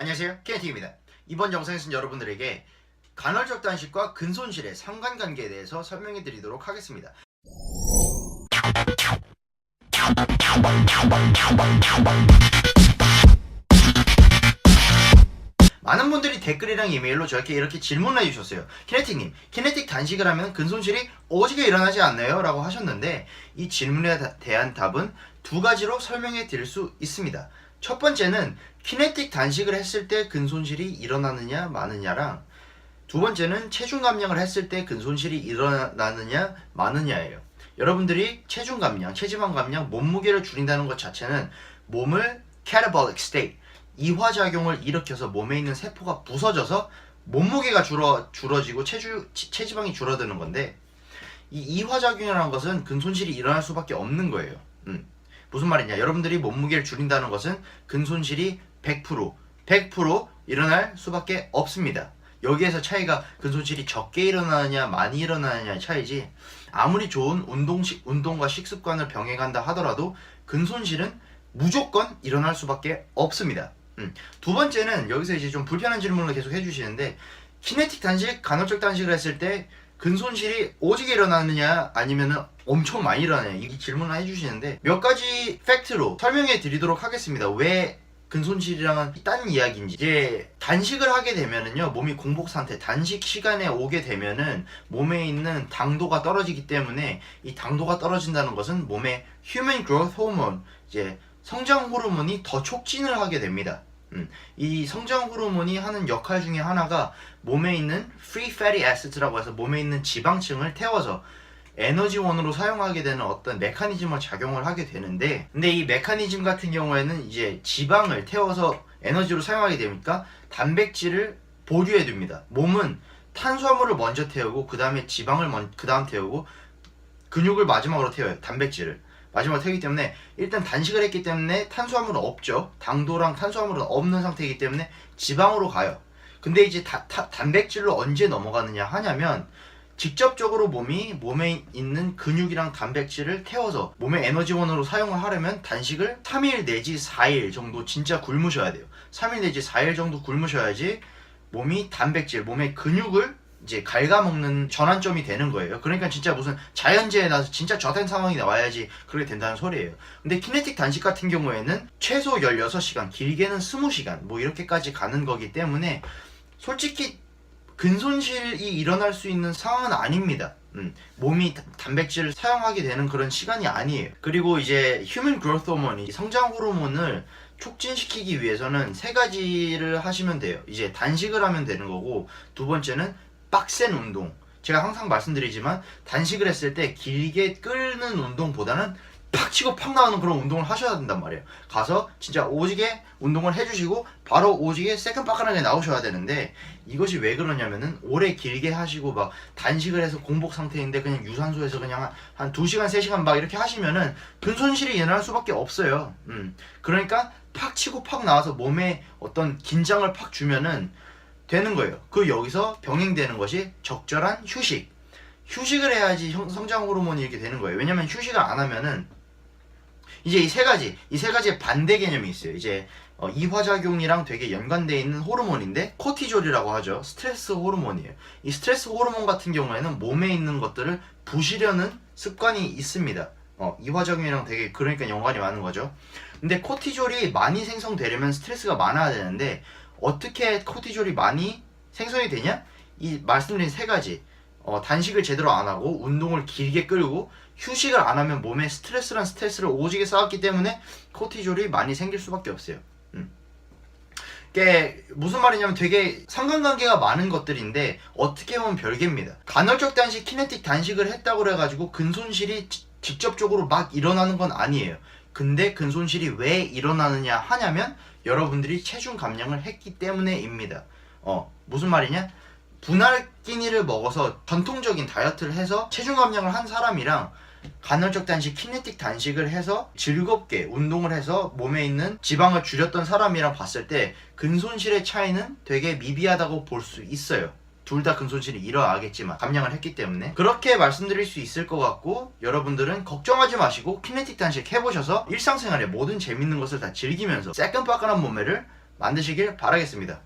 안녕하세요 케이티입니다 이번 영상에서는 여러분들에게 간헐적 단식과 근손실의 상관관계에 대해서 설명해 드리도록 하겠습니다 많은 분들이 댓글이랑 이메일로 저렇게 이렇게 질문을 해주셨어요. 키네틱님, 키네틱 단식을 하면 근손실이 오지게 일어나지 않나요? 라고 하셨는데 이 질문에 다- 대한 답은 두 가지로 설명해 드릴 수 있습니다. 첫 번째는 키네틱 단식을 했을 때 근손실이 일어나느냐 마느냐랑 두 번째는 체중 감량을 했을 때 근손실이 일어나느냐 마느냐예요. 여러분들이 체중 감량, 체지방 감량, 몸무게를 줄인다는 것 자체는 몸을 catabolic state, 이화작용을 일으켜서 몸에 있는 세포가 부서져서 몸무게가 줄어, 줄어지고 체주, 치- 체지방이 줄어드는 건데 이 이화작용이라는 것은 근손실이 일어날 수밖에 없는 거예요. 음. 무슨 말이냐? 여러분들이 몸무게를 줄인다는 것은 근손실이 100%, 100% 일어날 수밖에 없습니다. 여기에서 차이가 근손실이 적게 일어나느냐 많이 일어나느냐의 차이지 아무리 좋은 운동식, 운동과 식습관을 병행한다 하더라도 근손실은 무조건 일어날 수밖에 없습니다. 음. 두 번째는 여기서 이제 좀 불편한 질문을 계속 해주시는데 키네틱 단식, 간헐적 단식을 했을 때 근손실이 오지게 일어나느냐 아니면은 엄청 많이 일어나냐 이 질문을 해주시는데 몇 가지 팩트로 설명해 드리도록 하겠습니다. 왜 근손실이랑은 딴 이야기인지 이제 단식을 하게 되면은요 몸이 공복 상태 단식 시간에 오게 되면은 몸에 있는 당도가 떨어지기 때문에 이 당도가 떨어진다는 것은 몸에 human growth hormone 이제 성장 호르몬이 더 촉진을 하게 됩니다. 음, 이 성장 호르몬이 하는 역할 중에 하나가 몸에 있는 free fatty acids라고 해서 몸에 있는 지방층을 태워서 에너지원으로 사용하게 되는 어떤 메커니즘을 작용을 하게 되는데 근데 이 메커니즘 같은 경우에는 이제 지방을 태워서 에너지로 사용하게 되니까 단백질을 보류해 둡니다. 몸은 탄수화물을 먼저 태우고 그 다음에 지방을 먼, 그 다음 태우고 근육을 마지막으로 태워요. 단백질을. 마지막으로 태우기 때문에 일단 단식을 했기 때문에 탄수화물은 없죠. 당도랑 탄수화물은 없는 상태이기 때문에 지방으로 가요. 근데 이제 다- 타- 단백질로 언제 넘어가느냐 하냐면 직접적으로 몸이 몸에 있는 근육이랑 단백질을 태워서 몸의 에너지원으로 사용을 하려면 단식을 3일 내지 4일 정도 진짜 굶으셔야 돼요. 3일 내지 4일 정도 굶으셔야지 몸이 단백질, 몸의 근육을 이제 갉아먹는 전환점이 되는 거예요. 그러니까 진짜 무슨 자연재해 나서 진짜 저된 상황이 나와야지 그렇게 된다는 소리예요. 근데 키네틱 단식 같은 경우에는 최소 16시간, 길게는 20시간 뭐 이렇게까지 가는 거기 때문에 솔직히 근손실이 일어날 수 있는 상황은 아닙니다. 음, 몸이 다- 단백질을 사용하게 되는 그런 시간이 아니에요. 그리고 이제 휴먼 그로스 호르몬이 성장 호르몬을 촉진시키기 위해서는 세 가지를 하시면 돼요. 이제 단식을 하면 되는 거고 두 번째는 빡센 운동. 제가 항상 말씀드리지만 단식을 했을 때 길게 끓는 운동보다는 팍 치고 팍 나오는 그런 운동을 하셔야 된단 말이에요. 가서 진짜 오지게 운동을 해주시고 바로 오지게 새끈빠끈하게 나오셔야 되는데 이것이 왜 그러냐면은 오래 길게 하시고 막 단식을 해서 공복 상태인데 그냥 유산소에서 그냥 한, 한 2시간 3시간 막 이렇게 하시면은 근손실이 일어날 수밖에 없어요. 음. 그러니까 팍 치고 팍 나와서 몸에 어떤 긴장을 팍 주면은 되는 거예요. 그 여기서 병행되는 것이 적절한 휴식. 휴식을 해야지 형- 성장 호르몬이 이렇게 되는 거예요. 왜냐면 휴식을 안 하면은 이제 이 세 가지, 이 세 가지의 반대 개념이 있어요. 이제 어, 이화작용이랑 되게 연관되어 있는 호르몬인데 코티졸이라고 하죠. 스트레스 호르몬이에요. 이 스트레스 호르몬 같은 경우에는 몸에 있는 것들을 부시려는 습관이 있습니다. 어, 이화작용이랑 되게 그러니까 연관이 많은 거죠. 근데 코티졸이 많이 생성되려면 스트레스가 많아야 되는데 어떻게 코티졸이 많이 생성이 되냐? 이 말씀드린 세 가지. 어, 단식을 제대로 안 하고 운동을 길게 끌고 휴식을 안 하면 몸에 스트레스란 스트레스를 오지게 쌓았기 때문에 코티졸이 많이 생길 수밖에 없어요. 음. 이게 무슨 말이냐면 되게 상관관계가 많은 것들인데 어떻게 보면 별개입니다. 간헐적 단식, 키네틱 단식을 했다고 그래가지고 근손실이 지- 직접적으로 막 일어나는 건 아니에요. 근데 근손실이 왜 일어나느냐 하냐면 여러분들이 체중 감량을 했기 때문에입니다. 어 무슨 말이냐? 분할 끼니를 먹어서 전통적인 다이어트를 해서 체중 감량을 한 사람이랑 간헐적 단식, 키네틱 단식을 해서 즐겁게 운동을 해서 몸에 있는 지방을 줄였던 사람이랑 봤을 때 근손실의 차이는 되게 미비하다고 볼 수 있어요. 둘다 근손실이 일어나겠지만 감량을 했기 때문에 그렇게 말씀드릴 수 있을 것 같고 여러분들은 걱정하지 마시고 키네틱 단식 해보셔서 일상생활에 모든 재밌는 것을 다 즐기면서 새끈빠끈한 몸매를 만드시길 바라겠습니다.